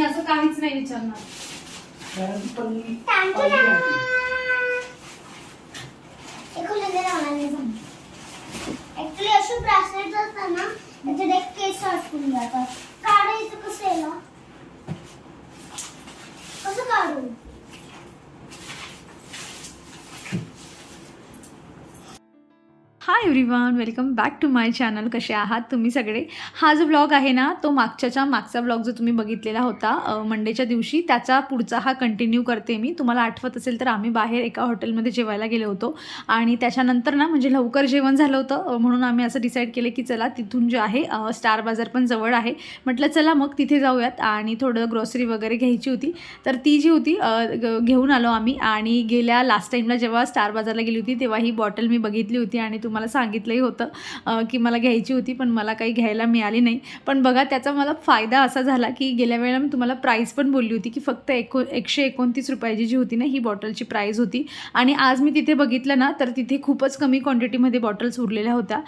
असं काहीच नाही विचारणार मी ना मला नाही जमत. Actually असे bracelets असतात ना, त्याच्यात एक केस अटकून जातात. काढायचं कसं? कसं काढू? Hi everyone welcome back to my channel कसे आहात तुम्ही सगळे? हा जो ब्लॉग आहे ना तो मागच्याच्या मागचा ब्लॉग जो तुम्ही बघितलेला होता मंडेच्या दिवशी त्याचा पुढचा हा कंटिन्यू करते मी. तुम्हाला आठवत असेल तर आम्ही बाहेर एका हॉटेलमध्ये जेवायला गेलो होतो. आणि त्याच्यानंतर ना म्हणजे लवकर जेवण झालं होतं. म्हणून आम्ही असं डिसाईड केलं की चला तिथून जे आहे स्टार बाजार पण जवळ आहे. म्हटलं चला मग तिथे जाऊयात. आणि थोडं ग्रॉसरी वगैरे घ्यायची होती. तर ती जी होती घेऊन आलो आम्ही. आणि गेल्या लास्ट टाईमला जेव्हा स्टार बाजारला गेली होती तेव्हा ही बॉटल मी बघितली होती. आणि तुम्हाला सांगितलंही होतं की मला घ्यायची होती पण मला काही घ्यायला मिळाली नाही. पण बघा त्याचा मला फायदा असा झाला की गेल्या वेळेला मी तुम्हाला प्राईस पण बोलली होती की फक्त एको एकशे एकोणतीस रुपयाची जी होती ना ही बॉटलची प्राईस होती. आणि आज मी तिथे बघितलं ना तर तिथे खूपच कमी क्वांटिटीमध्ये बॉटल्स उरलेल्या होत्या.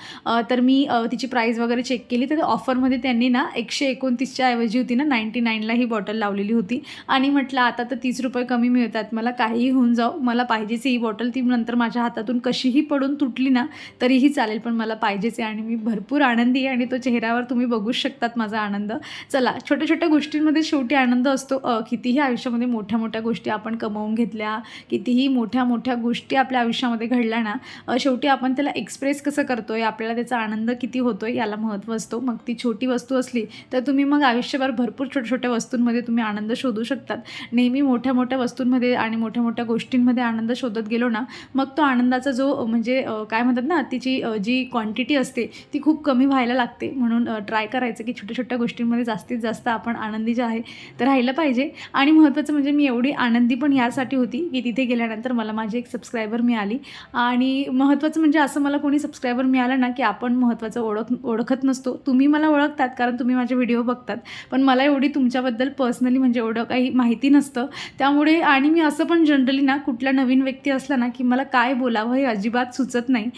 तर मी तिची प्राईस वगैरे चेक केली तर ऑफरमध्ये त्यांनी ना एकशे एकोणतीसच्या ऐवजी होती ना नाईंटी नाईनला ही बॉटल लावलेली होती. आणि म्हटलं आता तर तीस रुपये कमी मिळतात मला काहीही होऊन जाऊ मला पाहिजेच ही बॉटल ती नंतर माझ्या हातातून कशीही पडून तुटली ना तरी तरीही चालेल पण मला पाहिजेच आहे आणि मी भरपूर आनंदी आहे आणि तो चेहऱ्यावर तुम्ही बघूच शकतात माझा आनंद. चला छोट्या छोट्या गोष्टींमध्ये शेवटी आनंद असतो. कितीही आयुष्यामध्ये मोठ्या मोठ्या गोष्टी आपण कमवून घेतल्या कितीही मोठ्या मोठ्या गोष्टी आपल्या आयुष्यामध्ये घडल्या ना शेवटी आपण त्याला एक्सप्रेस कसं करतो आहे आपल्याला त्याचा आनंद किती होतो आहे याला महत्त्व असतो. मग ती छोटी वस्तू असली तर तुम्ही मग आयुष्यभर भरपूर छोट्या छोट्या वस्तूंमध्ये तुम्ही आनंद शोधू शकतात. नेहमी मोठ्या मोठ्या वस्तूंमध्ये आणि मोठ्या मोठ्या गोष्टींमध्ये आनंद शोधत गेलो ना मग तो आनंदाचा जो म्हणजे काय म्हणतात ना ती गोष्टींची जी क्वांटिटी असते ती खूप कमी व्हायला लागते. म्हणून ट्राय करायचं की छोट्या छोट्या गोष्टींमध्ये जास्तीत जास्त आपण आनंदी जे आहे तर राहिलं पाहिजे. आणि महत्त्वाचं म्हणजे मी एवढी आनंदी पण यासाठी होती की तिथे गेल्यानंतर मला माझी एक सबस्क्रायबर मिळाली. आणि महत्त्वाचं म्हणजे असं मला कोणी सबस्क्रायबर मिळालं ना की आपण महत्त्वाचं ओळख ओळखत नसतो. तुम्ही मला ओळखतात कारण तुम्ही माझे व्हिडिओ बघतात. पण मला एवढी तुमच्याबद्दल पर्सनली म्हणजे एवढं काही माहिती नसतं. त्यामुळे आणि मी असं पण जनरली ना कुठला नवीन व्यक्ती असला ना की मला काय बोलावं हे अजिबात सुचत नाही.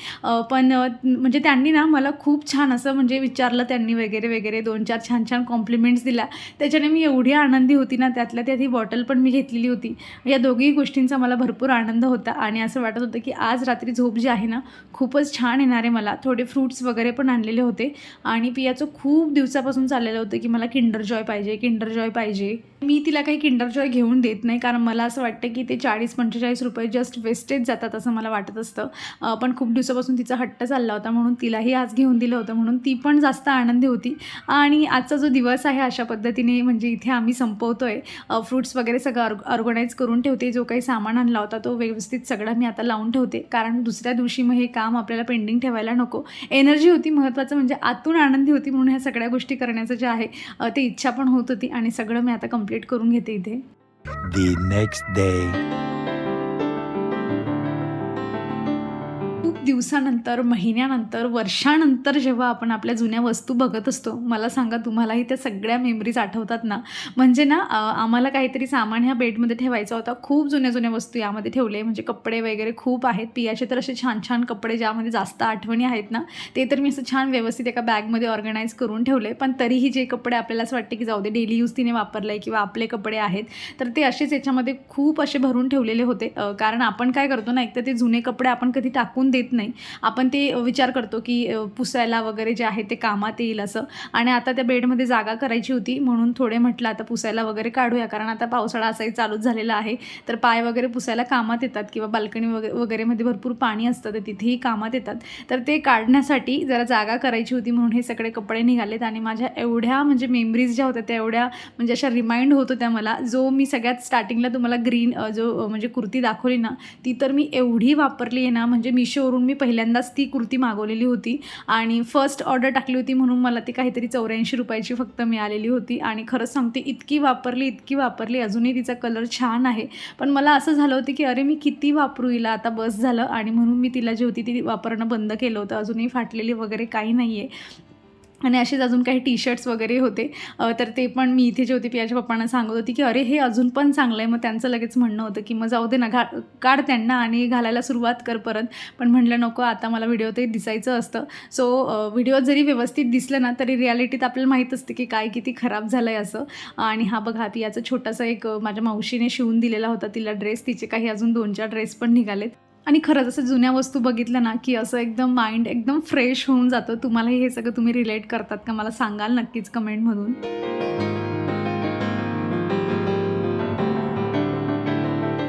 पण पण म्हणजे त्यांनी ना मला खूप छान असं म्हणजे विचारलं त्यांनी वगैरे वगैरे दोन चार छान छान कॉम्प्लिमेंट्स दिल्या. त्याच्याने मी एवढी आनंदी होती ना त्यातल्या त्यात ही बॉटल पण मी घेतलेली होती. या दोघी गोष्टींचा मला भरपूर आनंद होता आणि असं वाटत होतं की आज रात्री झोप जी आहे ना खूपच छान येणार आहे मला. थोडे फ्रूट्स वगैरे पण आणलेले होते. आणि पियाचं खूप दिवसापासून चाललेलं होतं की मला किंडर जॉय पाहिजे किंडर जॉय पाहिजे. मी तिला काही किंडर जॉय घेऊन देत नाही कारण मला असं वाटतं की ते चाळीस पंचेचाळीस रुपये जस्ट वेस्टेज जातात असं मला वाटत असतं. पण खूप दिवसापासून तिचा हट्ट चालला होता म्हणून तिलाही आज घेऊन दिलं होतं म्हणून ती पण जास्त आनंदी होती. आणि आजचा जो दिवस आहे अशा पद्धतीने म्हणजे इथे आम्ही संपवतो आहे फ्रूट्स वगैरे सगळं ऑर्ग ऑर्गनाईज करून ठेवते जो काही सामान आणला होता तो व्यवस्थित सगळा मी आता लावून ठेवते. कारण दुसऱ्या दिवशी मग हे काम आपल्याला पेंडिंग ठेवायला नको. एनर्जी होती महत्त्वाचं म्हणजे आतून आनंदी होती म्हणून ह्या सगळ्या गोष्टी करण्याचं जे आहे ते इच्छा पण होत होती. आणि सगळं मी आता कम कंप्लीट करून घेते इथे. नेक्स्ट डे दिवसानंतर महिन्यानंतर वर्षानंतर जेव्हा आपण आपल्या जुन्या वस्तू बघत असतो मला सांगा तुम्हालाही त्या सगळ्या मेमरीज आठवतात ना? म्हणजे ना आम्हाला काहीतरी सामान ह्या बेडमध्ये ठेवायचा होता. खूप जुन्या जुन्या वस्तू यामध्ये ठेवले. म्हणजे कपडे वगैरे खूप आहेत. पियाचे तर असे छान छान कपडे ज्यामध्ये जास्त आठवणी आहेत ना ते तर मी असं छान व्यवस्थित एका बॅगमध्ये ऑर्गनाईज करून ठेवले. पण तरीही जे कपडे आपल्याला असं वाटते की जाऊ दे डेली यूज तिने वापरले किंवा आपले कपडे आहेत तर ते असेच याच्यामध्ये खूप असे भरून ठेवलेले होते. कारण आपण काय करतो ना एकतर ते जुने कपडे आपण कधी टाकून देत नाही. आपण ते विचार करतो की पुसायला वगैरे जे आहे ते कामात येईल असं. आणि आता त्या बेडमध्ये जागा करायची होती म्हणून थोडे म्हटलं आता पुसायला वगैरे काढूया. कारण आता पावसाळा असाही चालूच झालेला आहे. तर पाय वगैरे पुसायला कामात येतात किंवा बाल्कनी वगैरे वगैरेमध्ये भरपूर पाणी असतं तर तिथेही कामात येतात. तर ते काढण्यासाठी जरा जागा करायची होती म्हणून हे सगळे कपडे निघालेत. आणि माझ्या एवढ्या म्हणजे मेमरीज ज्या होत्या त्या एवढ्या म्हणजे अशा रिमाइंड होत होत्या मला. जो मी सगळ्यात स्टार्टिंगला तुम्हाला ग्रीन जो म्हणजे कुर्ती दाखवली ना ती तर मी एवढी वापरली आहे ना म्हणजे मिशोवरून मी पहिल्यांदाच ती कुर्ती मागवलेली होती. आणि फर्स्ट ऑर्डर टाकली होती म्हणून मला ती काहीतरी चौऱ्याऐंशी रुपयाची फक्त मिळालेली होती. आणि खरंच सांगते इतकी वापरली इतकी वापरली. अजूनही तिचा कलर छान आहे. पण मला असं झालं होतं की अरे मी किती वापरू हिला? आता बस झालं. आणि म्हणून मी तिला जी होती ती वापरणं बंद केलं होतं. अजूनही फाटलेली वगैरे काही नाही आहे आणि असेच अजून काही टी शर्ट्स वगैरे होते. तर ते पण मी इथे जे होते पियाच्या पप्पांना सांगत होती की अरे हे अजून पण चांगलं आहे. मग त्यांचं लगेच म्हणणं होतं की मग जाऊ दे ना घा काढ त्यांना आणि घालायला सुरुवात कर परत. पण म्हटलं नको आता मला व्हिडिओ ते दिसायचं असतं. सो व्हिडिओ जरी व्यवस्थित दिसलं ना तरी रियालिटीत आपल्याला माहीत असते की काय किती खराब झालं आहे असं. आणि हा बघा हा पियाचा छोटासा एक माझ्या मावशीने शिवून दिलेला होता तिला ड्रेस तिचे काही अजून दोन चार ड्रेस पण निघालेत. आणि खरंच असं जुन्या वस्तू बघितल्या ना की असं एकदम माइंड एकदम फ्रेश होऊन जातं. तुम्हालाही हे सगळं तुम्ही रिलेट करतात का? मला सांगाल नक्कीच कमेंटमधून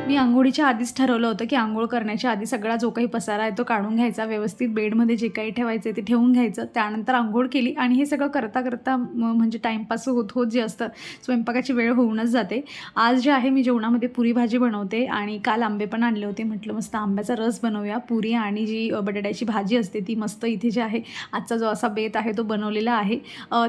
मी आंघोळीच्या आधीच ठरवलं होतं की आंघोळ करण्याच्या आधी सगळा जो काही पसारा आहे तो काढून घ्यायचा व्यवस्थित बेडमध्ये जे काही ठेवायचं ते ठेवून घ्यायचं. त्यानंतर आंघोळ केली आणि हे सगळं करता करता म- म्हणजे टाईमपास होत होत जे असतं स्वयंपाकाची वेळ होऊनच जाते. आज जे आहे मी जेवणामध्ये पुरी भाजी बनवते आणि काल आंबे पण आणले होते. म्हटलं मस्त आंब्याचा रस बनवूया. पुरी आणि जी बटाट्याची भाजी असते ती मस्त इथे जे आहे आजचा जो असा बेत आहे तो बनवलेला आहे.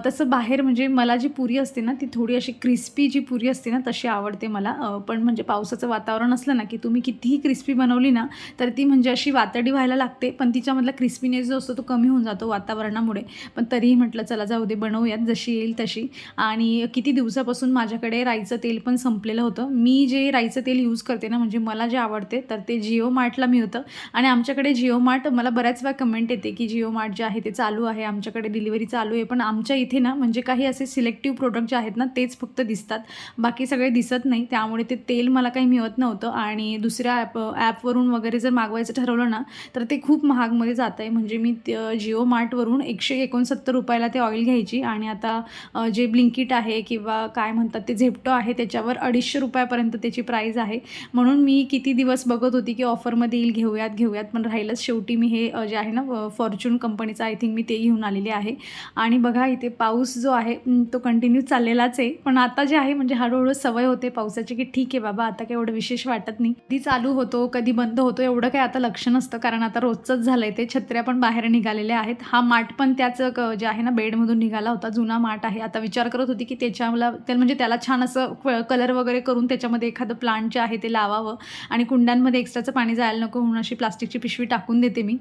तसं बाहेर म्हणजे मला जी पुरी असते ना ती थोडी अशी क्रिस्पी जी पुरी असते ना तशी आवडते मला. पण म्हणजे पावसाचं वातावरण असलं ना की तुम्ही कितीही क्रिस्पी बनवली ना तर ती म्हणजे अशी वातडी व्हायला लागते पण तिच्यामधला क्रिस्पीनेस जो असतो तो कमी होऊन जातो वातावरणामुळे. पण तरीही म्हटलं चला जाऊ दे बनवूयात जशी येईल तशी. आणि किती दिवसापासून माझ्याकडे राईचं तेल पण संपलेलं होतं. मी जे राईचं तेल यूज करते ना म्हणजे मला जे आवडते तर ते जिओ मार्टला मिळतं आणि आमच्याकडे जिओ मार्ट मला बऱ्याच वेळा कमेंट येते की जिओ मार्ट जे आहे ते चालू आहे आमच्याकडे डिलिव्हरी चालू आहे. पण आमच्या इथे ना म्हणजे काही असे सिलेक्टिव्ह प्रोडक्ट जे आहेत ना तेच फक्त दिसतात. बाकी सगळे दिसत नाही त्यामुळे ते तेल मला काही मिळत नव्हतं. आणि दुसऱ्या ॲप ॲपवरून वगैरे जर मागवायचं ठरवलं ना तर ते खूप महागमध्ये जात आहे म्हणजे मी जिओ मार्टवरून एकशे एकोणसत्तर रुपयाला ते ऑइल घ्यायची. आणि आता जे ब्लिंकिट आहे किंवा काय म्हणतात ते झेप्टो आहे त्याच्यावर अडीचशे रुपयापर्यंत त्याची प्राईज आहे. म्हणून मी किती दिवस बघत होती की ऑफरमध्ये येईल घेऊयात घेऊयात पण राहिलंच. शेवटी मी हे जे आहे ना फॉर्च्यून कंपनीचं आय थिंक मी ते घेऊन आलेले आहे. आणि बघा इथे पाऊस जो आहे तो कंटिन्यू चाललेलाच आहे. पण आता जे आहे म्हणजे हळूहळू सवय होते पावसाची की ठीक आहे बाबा आता काही एवढं विशेष वाटत नाही. कधी चालू होतो कधी बंद होतो एवढं काही आता लक्ष नसतं. कारण आता रोजचंच झालं आहे ते. छत्र्या पण बाहेर निघालेल्या आहेत. हा माठ पण त्याच क- जे आहे ना बेडमधून निघाला होता जुना माठ आहे. आता विचार करत होती की त्याच्याला ते म्हणजे त्याला छान असं कलर वगैरे करून त्याच्यामध्ये एखादं प्लांट जे आहे ते लावावं. आणि कुंड्यांमध्ये एक्स्ट्राचं पाणी जायला नको म्हणून अशी प्लास्टिकची पिशवी टाकून देते मी.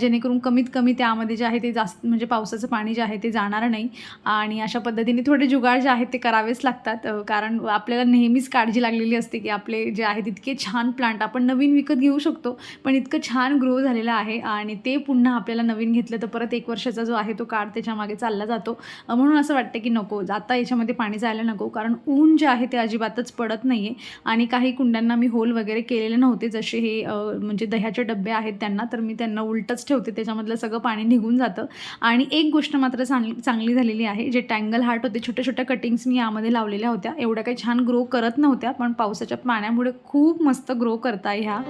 जेणेकरून कमीत कमी त्यामध्ये जे आहे ते जास्त म्हणजे पावसाचं पाणी जे आहे ते जाणार नाही. आणि अशा पद्धतीने थोडे जुगाड जे आहेत ते करावेच लागतात. कारण आपल्याला नेहमीच काळजी लागलेली असते की आपले जे आहेत इतके छान प्लांट आपण नवीन विकत घेऊ शकतो. पण इतकं छान ग्रो झालेलं आहे आणि ते पुन्हा आपल्याला नवीन घेतलं तर परत एक वर्षाचा जो आहे तो काळ त्याच्यामागे चालला जातो. म्हणून असं वाटतं की नको आता याच्यामध्ये पाणी जायला नको. कारण ऊन जे आहे ते अजिबातच पडत नाही आहे आणि काही कुंड्यांना मी होल वगैरे केलेले नव्हते. जसे हे म्हणजे दह्याचे डबे आहेत त्यांना तर मी त्यांना उलटच ठेवते. त्याच्यामधलं सगळं पाणी निघून जातं. आणि एक गोष्ट मात्र चांगली चांगली झालेली आहे. जे टँगल हार्ट होते छोट्या छोट्या कटिंग्स मी यामध्ये लावलेल्या होत्या. एवढ्या काही छान ग्रो करत नव्हत्या. पण पावसाच्या पाण्यामुळे खूप खूप मस्त ग्रो करताय ह्या.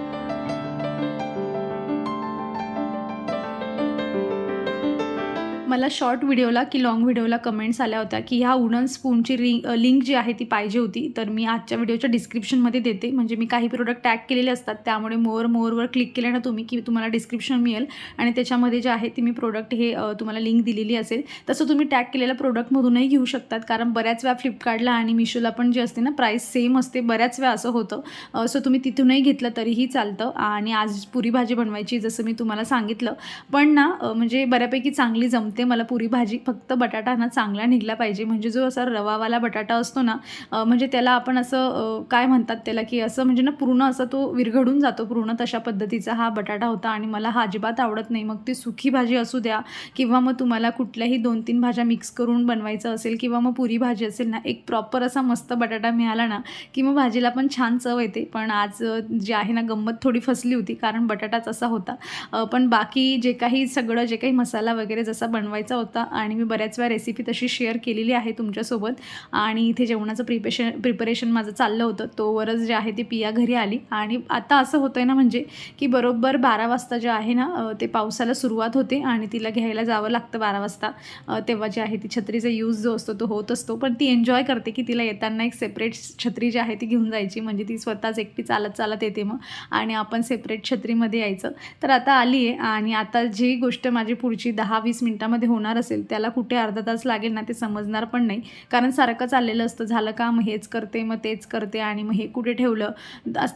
मला शॉर्ट व्हिडिओला की लॉंग व्हिडिओला कमेंट्स आल्या होत्या की ह्या उडन स्पूनची रिंग लिंक जी आहे ती पाहिजे होती तर मी आजच्या व्हिडिओच्या डिस्क्रिप्शनमध्ये देते. म्हणजे मी काही प्रोडक्ट टॅग केलेले असतात त्यामुळे मोर मोरवर क्लिक केलं ना तुम्ही की तुम्हाला डिस्क्रिप्शन मिळेल. आणि त्याच्यामध्ये जे आहे ती मी प्रोडक्ट हे तुम्हाला लिंक दिलेली असेल. तसं तुम्ही टॅग केलेल्या प्रोडक्टमधूनही घेऊ शकतात कारण बऱ्याच वेळा फ्लिपकार्टला आणि मिशोला पण जे असते ना प्राईस सेम असते बऱ्याच वेळा असं होतं. सो तुम्ही तिथूनही घेतलं तरीही चालतं. आणि आज पुरी भाजी बनवायची जसं मी तुम्हाला सांगितलं. पण ना म्हणजे बऱ्यापैकी चांगली जमते. मला पुरी भाजी फक्त बटाटा ना चांगला निघला पाहिजे. म्हणजे जो असा रवावाला बटाटा असतो ना म्हणजे त्याला आपण असं काय म्हणतात त्याला की असं म्हणजे ना पूर्ण असं तो विरघडून जातो पूर्ण तशा पद्धतीचा हा बटाटा होता आणि मला हा अजिबात आवडत नाही. मग ती सुखी भाजी असू द्या किंवा मग तुम्हाला कुठल्याही दोन तीन भाज्या मिक्स करून बनवायचं असेल किंवा मग पुरी भाजी असेल ना एक प्रॉपर असा मस्त बटाटा मिळाला ना की मग भाजीला पण छान चव येते. पण आज जे आहे ना गंमत थोडी फसली होती कारण बटाटाच असा होता. पण बाकी जे काही सगळं जे काही मसाला वगैरे जसा बनवायचा होता आणि मी बऱ्याच वेळा रेसिपी तशी शेअर केलेली आहे तुमच्यासोबत. आणि इथे जेवणाचं प्रिपेशन प्रिपरेशन माझं चाललं होतं. तोवरच जे आहे ते पिया घरी आली. आणि आता असं होतं आहे ना म्हणजे की बरोबर बारा वाजता जे आहे ना ते पावसाला सुरुवात होते आणि तिला घ्यायला जावं लागतं बारा वाजता. तेव्हा जे आहे ती छत्रीचा यूज जो असतो तो होत असतो. पण ती एन्जॉय करते की तिला येताना एक सेपरेट छत्री जी आहे ती घेऊन जायची. म्हणजे ती स्वतःच एकटी चालत चालत येते मग. आणि आपण सेपरेट छत्रीमध्ये यायचं. तर आता आली आहे आणि आता जी गोष्ट माझी पुढची दहा वीस मिनटामध्ये दिवसामध्ये होणार असेल त्याला कुठे अर्धा तास लागेल ना ते समजणार पण नाही. कारण सारखं चाललेलं असतं झालं का मग हेच करते मग तेच करते आणि मग हे कुठे ठेवलं?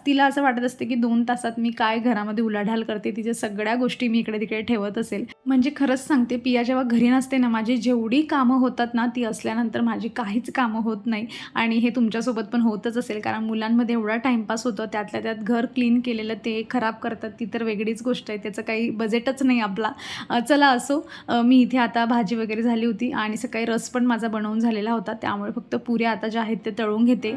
तिला असं वाटत असते की दोन तासात मी काय घरामध्ये उलाढाल करते तिच्या सगळ्या गोष्टी मी इकडे तिकडे ठेवत असेल. म्हणजे खरंच सांगते पिया जेव्हा घरी नसते ना माझी जेवढी कामं होतात ना ती असल्यानंतर माझी काहीच कामं होत नाही. आणि हे तुमच्यासोबत पण होतच असेल कारण मुलांमध्ये एवढा टाईमपास होतो त्यातल्या त्यात घर क्लीन केलेलं ते खराब करतात ती तर वेगळीच गोष्ट आहे त्याचं काही बजेटच नाही आपला. चला असो मी इथे आता भाजी वगैरे झाली होती आणि सकाळी रस पण माझा बनवून झालेला होता. त्यामुळे फक्त पुऱ्या आता ज्या आहेत ते तळून घेते.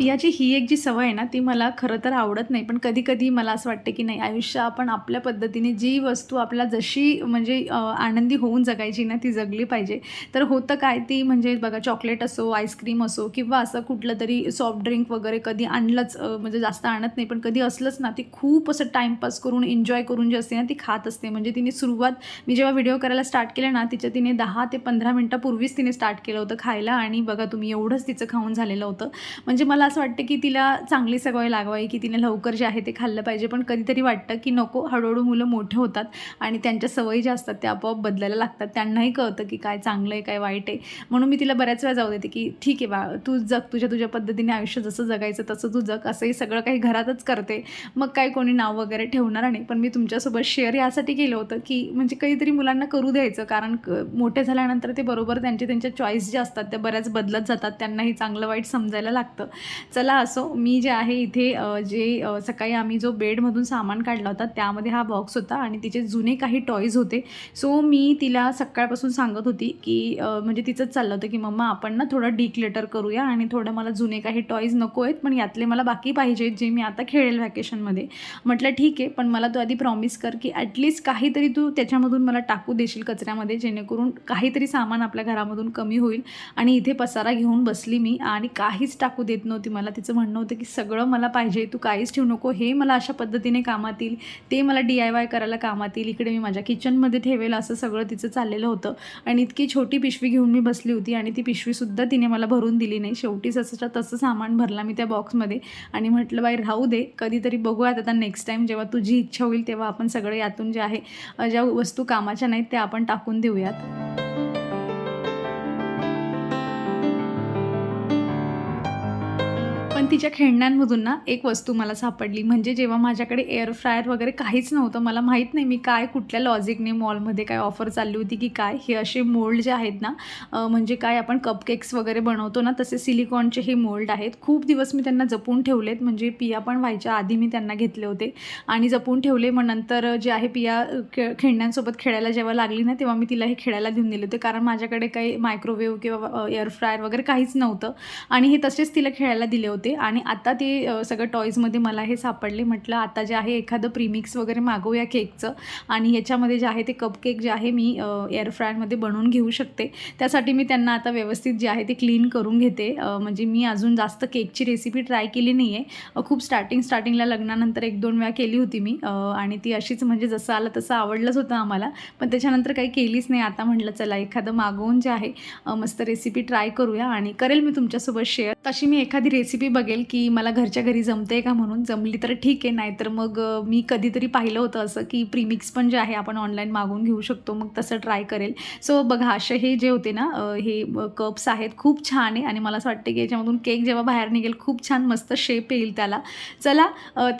याची ही एक जी सवय आहे ना ती मला खरं तर आवडत नाही. पण कधी कधी मला असं वाटतं की नाही आयुष्य आपण आपल्या पद्धतीने जी वस्तू आपल्याला जशी म्हणजे आनंदी होऊन जगायची ना ती जगली पाहिजे. तर होतं काय ती म्हणजे बघा चॉकलेट असो आईस्क्रीम असो किंवा असं कुठलं तरी सॉफ्ट ड्रिंक वगैरे कधी आणलंच म्हणजे जास्त आणत नाही. पण कधी असलंच ना ती खूप असं टाईमपास करून एन्जॉय करून जी असते ना ती खात असते. म्हणजे तिने सुरुवात मी जेव्हा व्हिडिओ करायला स्टार्ट केलं ना तिच्या तिने दहा ते पंधरा मिनटापूर्वीच तिने स्टार्ट केलं होतं खायला. आणि बघा तुम्ही एवढंच तिचं खाऊन झालेलं होतं. म्हणजे मला असं वाटतं की तिला चांगली सवय लागवावी की तिने लवकर जे आहे ते खाल्लं पाहिजे. पण कधीतरी वाटतं की नको हळूहळू मुलं मोठे होतात आणि त्यांच्या सवयी ज्या असतात त्या आपोआप बदलायला लागतात. त्यांनाही कळतं की काय चांगलं आहे काय वाईट आहे. म्हणून मी तिला बऱ्याच वेळा जाऊ देते की ठीक आहे बा तू जग तुझ्या तुझ्या पद्धतीने आयुष्य जसं जगायचं तसं तू जग. असंही सगळं काही घरातच करते. मग काय कोणी नाव वगैरे ठेवणार नाही पण मी तुमच्यासोबत शेअर यासाठी केलं होतं की म्हणजे काहीतरी मुलांना करू द्यायचं. कारण क- मोठे झाल्यानंतर ते बरोबर त्यांचे त्यांच्या चॉईस ज्या असतात त्या बऱ्याच बदलत जातात. त्यांनाही चांगलं वाईट समजायला लागतं. चला असो मी जे आहे इथे जे सकाळी आम्ही जो बेडमधून सामान काढला होता त्यामध्ये हा बॉक्स होता आणि तिचे जुने काही टॉईज होते. सो मी तिला सकाळपासून सांगत होती की म्हणजे तिचंच चाललं होतं की मम्मा आपण ना थोडं डिक्लेटर करूया आणि थोडं मला जुने काही टॉईज नको आहेत पण यातले मला बाकी पाहिजेत जे मी आता खेळेल व्हॅकेशनमध्ये म्हटलं ठीक आहे पण मला तू आधी प्रॉमिस कर की ॲटलिस्ट काहीतरी तू त्याच्यामधून मला टाकू देशील कचऱ्यामध्ये जेणेकरून काहीतरी सामान आपल्या घरामधून कमी होईल आणि इथे पसारा घेऊन बसली मी आणि काहीच टाकू देत नव्हती. मला तिचं म्हणणं होतं की सगळं मला पाहिजे तू काहीच ठेवू नको. हे मला अशा पद्धतीने कामात येईल ते मला डी आय वाय करायला कामात येईल इकडे मी माझ्या किचनमध्ये ठेवेल असं सगळं तिचं चाललेलं होतं. आणि इतकी छोटी पिशवी घेऊन मी बसली होती आणि ती पिशवीसुद्धा तिने मला भरून दिली नाही. शेवटी जसंच्या तसं सामान भरला मी त्या बॉक्समध्ये आणि म्हटलं बाई राहू दे कधीतरी बघूयात आता नेक्स्ट टाईम जेव्हा तुझी इच्छा होईल तेव्हा आपण सगळे यातून जे आहे ज्या वस्तू कामाच्या नाहीत त्या आपण टाकून देऊयात. तिच्या खेळण्यांमधून ना एक वस्तू मला सापडली. म्हणजे जेव्हा माझ्याकडे एअर फ्रायर वगैरे काहीच नव्हतं मला माहीत नाही मी काय कुठल्या लॉजिकने मॉलमध्ये काय ऑफर चालली होती की काय हे असे मोल्ड जे आहेत ना म्हणजे काय आपण कपकेक्स वगैरे बनवतो ना तसे सिलिकॉनचे हे मोल्ड आहेत. खूप दिवस मी त्यांना जपून ठेवलेत म्हणजे पिया पण व्हायच्या आधी मी त्यांना घेतले होते. आणि जपून ठेवले मग नंतर जे आहे पिया खे खेळण्यांसोबत खेळायला जेव्हा लागली ना तेव्हा मी तिला हे खेळायला देऊन दिले होते. कारण माझ्याकडे काही मायक्रोवेव्ह किंवा एअर फ्रायर वगैरे काहीच नव्हतं. आणि हे तसेच तिला खेळायला दिले होते. आणि आता ते सगळं टॉईजमध्ये मला हे सापडले. म्हटलं आता जे आहे एखादं प्रीमिक्स वगैरे मागवूया केकचं आणि ह्याच्यामध्ये जे आहे ते कपकेक जे आहे मी एअरफ्रायरमध्ये बनवून घेऊ शकते. त्यासाठी मी त्यांना आता व्यवस्थित जे आहे ते क्लीन करून घेते. म्हणजे मी अजून जास्त केकची रेसिपी ट्राय केली नाही आहे खूप स्टार्टिंग स्टार्टिंगला लग्नानंतर एक दोन वेळा केली होती मी. आणि ती अशीच म्हणजे जसं आलं तसं आवडलंच होतं आम्हाला. पण त्याच्यानंतर काही केलीच नाही. आता म्हटलं चला एखादं मागवून जे आहे मस्त रेसिपी ट्राय करूया. आणि करेल मी तुमच्यासोबत शेअर तशी मी एखादी रेसिपी बघेल की मला घरच्या घरी जमते का म्हणून जमली तर ठीक आहे नाहीतर मग मी कधीतरी पाहिलं होतं असं की प्रीमिक्स पण जे आहे आपण ऑनलाईन मागून घेऊ शकतो मग तसं ट्राय करेल. सो बघा असे हे जे होते ना हे कप्स आहेत खूप छान आहे आणि मला असं वाटतं की याच्यामधून केक जेव्हा बाहेर निघेल खूप छान मस्त शेप येईल त्याला. चला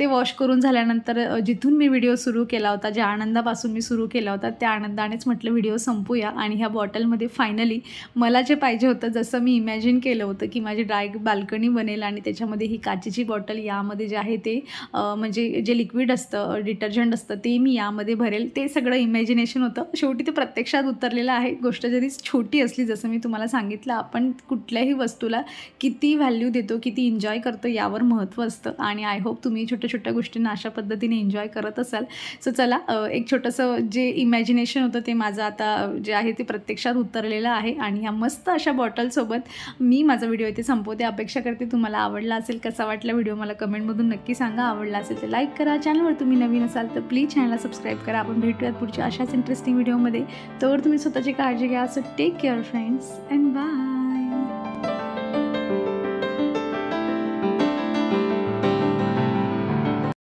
ते वॉश करून झाल्यानंतर जिथून मी व्हिडिओ सुरू केला होता ज्या आनंदापासून मी सुरू केला होता त्या आनंदानेच म्हटलं व्हिडिओ संपूया आणि ह्या बॉटलमध्ये फायनली मला जे पाहिजे होतं जसं मी इमॅजिन केलं होतं की माझी ड्राय बाल्कनी बनेल आणि त्याच्यामध्ये ही काचेची बॉटल यामध्ये जे आहे ते म्हणजे जे लिक्विड असतं डिटर्जंट असतं ते मी यामध्ये भरेल. ते सगळं इमॅजिनेशन होतं. शेवटी ते प्रत्यक्षात उतरलेलं आहे. गोष्ट जरी छोटी असली जसं मी तुम्हाला सांगितलं आपण कुठल्याही वस्तूला किती व्हॅल्यू देतो किती एन्जॉय करतो यावर महत्त्व असतं. आणि आय होप तुम्ही छोट्या छोट्या गोष्टींना अशा पद्धतीने एन्जॉय करत असाल. सो चला एक छोटंसं जे इमॅजिनेशन होतं ते माझं आता जे आहे ते प्रत्यक्षात उतरलेलं आहे. आणि ह्या मस्त अशा बॉटलसोबत मी माझा व्हिडिओ इथे संपवते. अपेक्षा करते तुम्हाला आवडला असेल कसा वाटला व्हिडिओ मला कमेंटमधून नक्की सांगा. आवडला असेल तर लाईक करा. चॅनलवर तुम्ही नवीन असाल तर प्लीज चॅनलला सबस्क्राईब करा. आपण भेटूयात पुढच्या अशाच इंटरेस्टिंग व्हिडिओमध्ये तोवर तुम्ही स्वतःची काळजी घ्या. So take care friends and bye